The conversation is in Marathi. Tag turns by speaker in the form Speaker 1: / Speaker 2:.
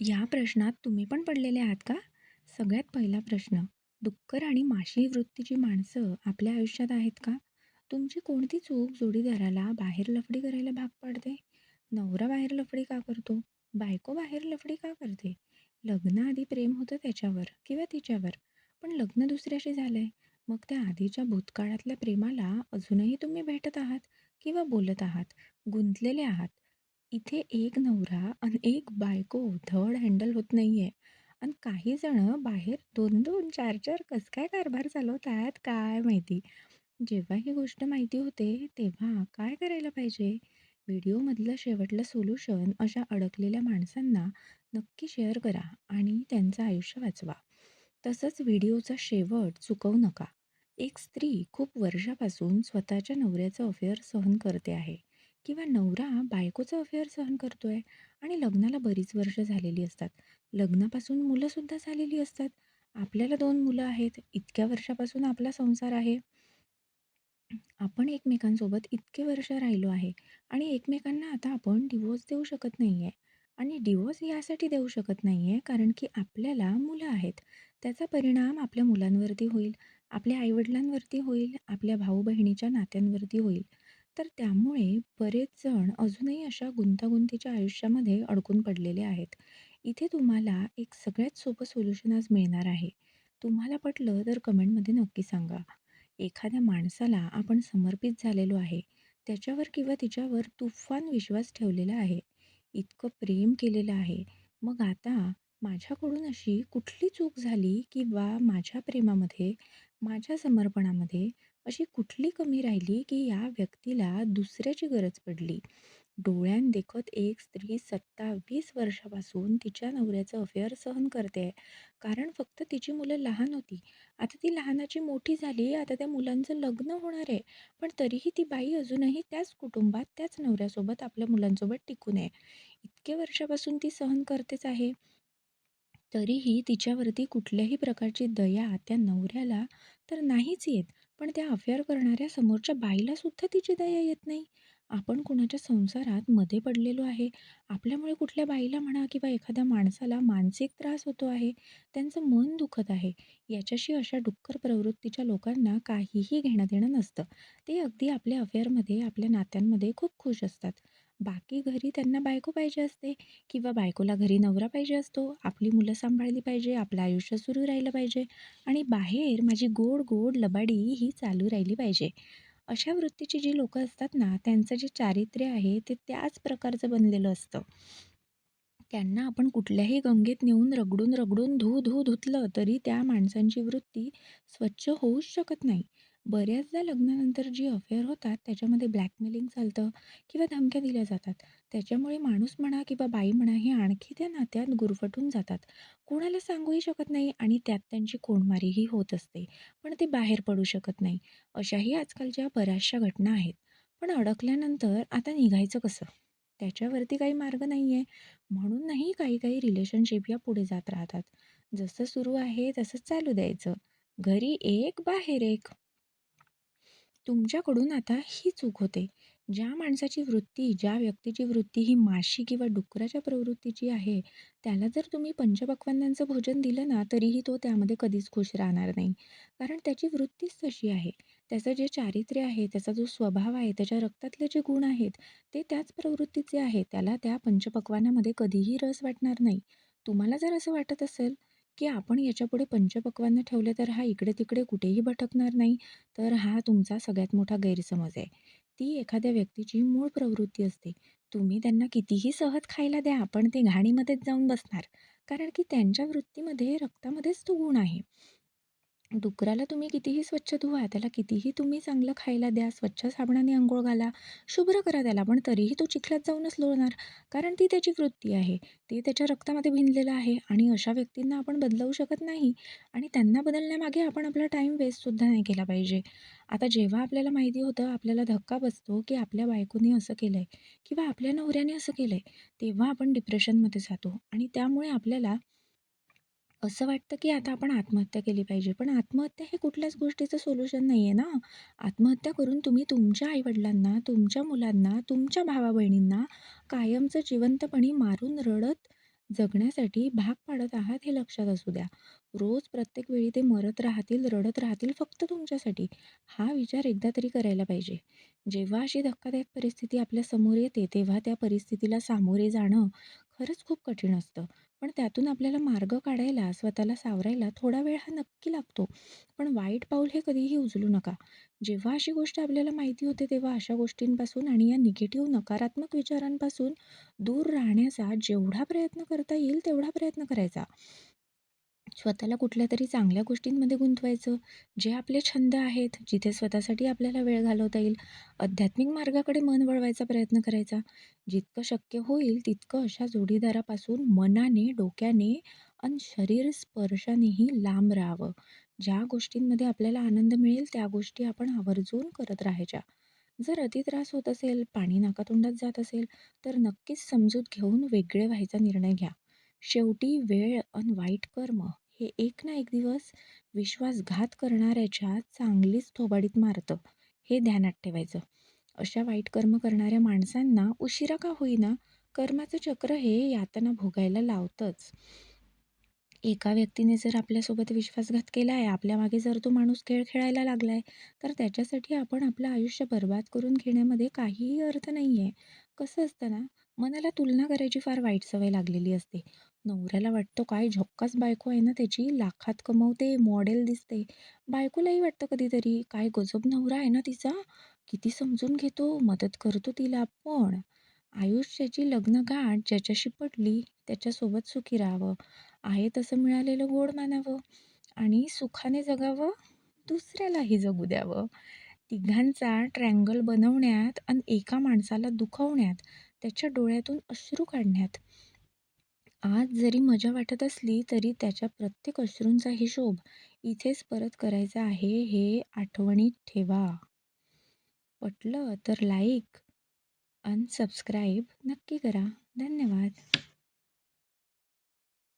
Speaker 1: या प्रश्नात तुम्ही पण पडलेले आहात का? सगळ्यात पहिला प्रश्न, डुक्कर आणि माशी वृत्तीची माणसं आपल्या आयुष्यात आहेत का? तुमची कोणती चूक जोडीदाराला बाहेर लफडी करायला भाग पाडते? नवरा बाहेर लफडी का करतो? बायको बाहेर लफडी का करते? लग्नाआधी प्रेम होतं त्याच्यावर किंवा तिच्यावर, पण लग्न दुसऱ्याशी झालंय. मग त्या आधीच्या भूतकाळातल्या प्रेमाला अजूनही तुम्ही भेटत आहात किंवा बोलत आहात, गुंतलेले आहात. इथे एक नवरा आणि एक बायको धड हँडल होत नाहीये. आणि काही जण बाहेर दोन दोन चार चार कस काय कारभार चालवतात काय माहिती? जेव्हा ही गोष्ट माहिती होते तेव्हा काय करायला पाहिजे? व्हिडिओमधलं शेवटलं सोल्युशन अशा अडकलेल्या माणसांना नक्की शेअर करा आणि त्यांचं आयुष्य वाचवा. तसंच व्हिडिओचा शेवट चुकवू नका. एक स्त्री खूप वर्षापासून स्वतःच्या नवऱ्याचं अफेअर सहन करते आहे. किंवा नवरा बायकोचं अफेअर सहन करतोय आणि लग्नाला बरीच वर्ष झालेली असतात. लग्नापासून मुलंसुद्धा झालेली असतात. आपल्याला दोन मुलं आहेत. इतक्या वर्षापासून आपला संसार आहे. आपण एकमेकांसोबत इतके वर्ष राहिलो आहे आणि एकमेकांना आता आपण डिव्होर्स देऊ शकत नाही आहे. आणि डिवोर्स यासाठी देऊ शकत नाही आहे कारण की आपल्याला मुलं आहेत. त्याचा परिणाम आपल्या मुलांवरती होईल, आपल्या आईवडिलांवरती होईल, आपल्या भाऊ-बहिणीच्या नात्यांवरती होईल. तर त्यामुळे बरेच जण अजूनही अशा गुंतागुंतीच्या आयुष्यामध्ये अडकून पडलेले आहेत. इथे तुम्हाला एक सगळ्यात सोपं सोल्युशन आज मिळणार आहे. तुम्हाला पटलं तर कमेंटमध्ये नक्की सांगा. एखाद्या माणसाला आपण समर्पित झालेलो आहे. त्याच्यावर किंवा तिच्यावर तुफान विश्वास ठेवलेला आहे. इतकं प्रेम केलेलं आहे. मग आता माझ्याकडून अशी कुठली चूक झाली किंवा माझ्या प्रेमामध्ये, माझ्या समर्पणामध्ये अशी कुठली कमी राहिली, की या व्यक्तीला दुसऱ्याची गरज पडली? डोळ्यांदेखत एक स्त्री 27 वर्षापासून तिच्या नवऱ्याचं अफेअर सहन करते कारण फक्त तिची मुलं लहान होती. आता ती लहानाची मोठी झाली, आता त्या मुलांचं लग्न होणार आहे. पण तरीही ती बाई अजूनही त्याच कुटुंबात, त्याच नवऱ्यासोबत, आपल्या मुलांसोबत टिकून आहे. इतके वर्षापासून ती सहन करतेच आहे. तरीही तिच्यावरती कुठल्याही प्रकारची दया त्या नवऱ्याला तर नाहीच येत. पण त्या अफेअर करणाऱ्या समोरच्या बाईलासुद्धा तिची दया येत नाही. आपण कुणाच्या संसारात मध्ये पडलेलो आहे. आपल्यामुळे कुठल्या बाईला म्हणा किंवा एखाद्या माणसाला मानसिक त्रास होतो आहे. त्यांचं मन दुखत आहे. याच्याशी अशा डुक्कर प्रवृत्तीच्या लोकांना काहीही घेणं-देणं नसतं. ते अगदी आपल्या अफेअरमध्ये, आपल्या नात्यांमध्ये खूप खुश असतात. बाकी घरी त्यांना बायको पाहिजे असते किंवा बायकोला घरी नवरा पाहिजे असतो. आपली मुलं सांभाळली पाहिजे, आपलं आयुष्य सुरू राहिलं पाहिजे आणि बाहेर माझी गोड गोड लबाडी ही चालू राहिली पाहिजे. अशा वृत्तीची जी लोकं असतात ना, त्यांचं जे चारित्र्य आहे ते त्याच प्रकारचं बनलेलं असतं. त्यांना आपण कुठल्याही गंगेत नेऊन रगडून, रगडून, धू, धू धुतलं तरी त्या माणसांची वृत्ती स्वच्छ होऊच शकत नाही. बऱ्याचदा लग्नानंतर जी अफेअर होतात त्याच्यामध्ये ब्लॅकमेलिंग चालतं किंवा धमक्या दिल्या जातात. त्याच्यामुळे माणूस म्हणा किंवा बाई म्हणा हे आणखी त्या नात्यात गुरफटून जातात. कोणाला सांगूही शकत नाही आणि त्यात त्यांची कोंडमारीही होत असते. पण ते बाहेर पडू शकत नाही. अशाही आजकालच्या बऱ्याचशा घटना आहेत. पण अडकल्यानंतर आता निघायचं कसं? त्याच्यावरती काही मार्ग नाही आहे. म्हणूनही काही-काही रिलेशनशिप या पुढे जात राहतात. जसं सुरू आहे तसंच चालू द्यायचं. घरी एक, बाहेर एक. तुमच्याकडून आता ही चूक होते. ज्या माणसाची वृत्ती, ज्या व्यक्तीची वृत्ती ही माशी किंवा डुकराच्या प्रवृत्तीची आहे, त्याला जर तुम्ही पंचपक्वांनांचं भोजन दिलं ना, तरीही तो त्यामध्ये कधीच खुश राहणार नाही. कारण त्याची वृत्तीच तशी आहे. त्याचं जे चारित्र्य आहे, त्याचा जो स्वभाव आहे, त्याच्या रक्तातले जे गुण आहेत, ते त्याच प्रवृत्तीचे आहे त्याला त्या पंचपक्वानामध्ये कधीही रस वाटणार नाही. तुम्हाला जर असं वाटत असेल, की आपण याच्यापुढे पंचपक्वान्न ठेवले तर हा इकडे-तिकडे कुठेही भटकणार नाही, तर हा तुमचा सगळ्यात मोठा गैरसमज आहे. ती एखाद्या व्यक्तीची मूळ प्रवृत्ती असते. तुम्ही त्यांना कितीही सहज खायला द्या, पण ते घाणीमध्येच जाऊन बसणार. कारण की त्यांच्या वृत्तीमध्ये, रक्तामध्येच तो गुण आहे. डुकराला तुम्ही कितीही स्वच्छ धुवा, त्याला कितीही तुम्ही चांगलं खायला द्या, स्वच्छ साबणाने अंघोळ घाला, शुभ्र करा त्याला, पण तरीही तो चिखलात जाऊनच लोळणार. कारण ती त्याची वृत्ती आहे. ते त्याच्या रक्तामध्ये भिनलेलं आहे आणि अशा व्यक्तींना आपण बदलवू शकत नाही आणि त्यांना बदलण्यामागे आपण आपला टाईम वेस्टसुद्धा नाही केला पाहिजे. आता जेव्हा आपल्याला माहिती होतं, आपल्याला धक्का बसतो, की आपल्या बायकोने असं केलं आहे किंवा आपल्या नवऱ्याने असं केलं आहे तेव्हा आपण डिप्रेशनमध्ये जातो आणि त्यामुळे आपल्याला असं वाटतं की आता आपण आत्महत्या केली पाहिजे. पण आत्महत्या हे कुठल्याच गोष्टीचं सोल्युशन नाही आहे ना. आत्महत्या करून तुम्ही तुमच्या आई-वडिलांना, तुमच्या मुलांना, तुमच्या भावा-बहिणींना कायमचं जिवंतपणी मारून रडत जगण्यासाठी भाग पाडत आहात हे लक्षात असू द्या. रोज प्रत्येक वेळी ते मरत राहतील, रडत राहतील फक्त तुमच्यासाठी. हा विचार एकदा तरी करायला पाहिजे. जेव्हा अशी धक्कादायक परिस्थिती आपल्यासमोर येते, तेव्हा त्या परिस्थितीला सामोरे जाणं खरंच खूप कठीण असतं. पण त्यातून आपल्याला मार्ग काढायला, स्वतःला सावरायला थोडा वेळ हा नक्की लागतो. पण वाईट पाऊल हे कधीही उचलू नका. जेव्हा अशी गोष्ट आपल्याला माहिती होते, तेव्हा अशा गोष्टींपासून आणि या निगेटिव्ह नकारात्मक विचारांपासून दूर राहण्याचा जेवढा प्रयत्न करता येईल, तेवढा प्रयत्न करायचा. स्वतःला कुठल्या तरी चांगल्या गोष्टींमध्ये गुंतवायचं, जे आपले छंद आहेत, जिथे स्वतःसाठी आपल्याला वेळ घालवता येईल. आध्यात्मिक मार्गाकडे मन वळवायचा प्रयत्न करायचा. जितकं शक्य होईल तितकं अशा जोडीदारापासून मनाने, डोक्याने आणि शरीर स्पर्शानेही लांब राहावं. ज्या गोष्टींमध्ये आपल्याला आनंद मिळेल, त्या गोष्टी आपण आवर्जून करत राहायच्या. जर अति त्रास होत असेल, पाणी नाकातोंडात जात असेल, तर नक्कीच समजूत घेऊन वेगळे व्हायचा निर्णय घ्या. शेवटी वेळ अन वाईट कर्म हे एक ना एक दिवस विश्वासघात करणाऱ्याच्या चांगलीच थोबाडीत मारतं, हे ध्यानात ठेवायचं. अशा वाईट कर्म करणाऱ्या माणसांना उशिरा का होईना, कर्माचं चक्र हे यातना भोगायला लावतंच. एका व्यक्तीने जर आपल्यासोबत विश्वासघात केला आहे, आपल्या मागे जर तो माणूस खेळ खेळायला लागला आहे, तर त्याच्यासाठी आपण आपलं आयुष्य बरबाद करून घेण्यामध्ये काहीही अर्थ नाही आहे. कसं असतं ना, मनाला तुलना करायची फार वाईट सवय लागलेली असते. नवऱ्याला वाटतं काय झक्कास बायको आहे ना त्याची, लाखात कमवते, मॉडेल दिसते. बायकोलाही वाटतं कधीतरी काय गजब नवरा आहे ना तिचा, किती समजून घेतो, मदत करतो तिला. पण आयुष्याची लग्नगाठ ज्याच्याशी पडली, त्याच्यासोबत सुखी राहावं. आहे तसं मिळालेलं गोड मानावं आणि सुखाने जगावं, दुसऱ्यालाही जगू द्यावं. तिघांचा ट्रँगल बनवण्यात आणि एका माणसाला दुखवण्यात, त्याच्या डोळ्यातून अश्रू काढण्यात आज जरी मजा वाटत असली, तरी त्याच्या प्रत्येक अश्रूंचा हिशोब इथेच परत करायचा आहे, हे आठवणीत ठेवा. पटलं तर लाईक अनसबस्क्राईब सबस्क्राईब नक्की करा. धन्यवाद.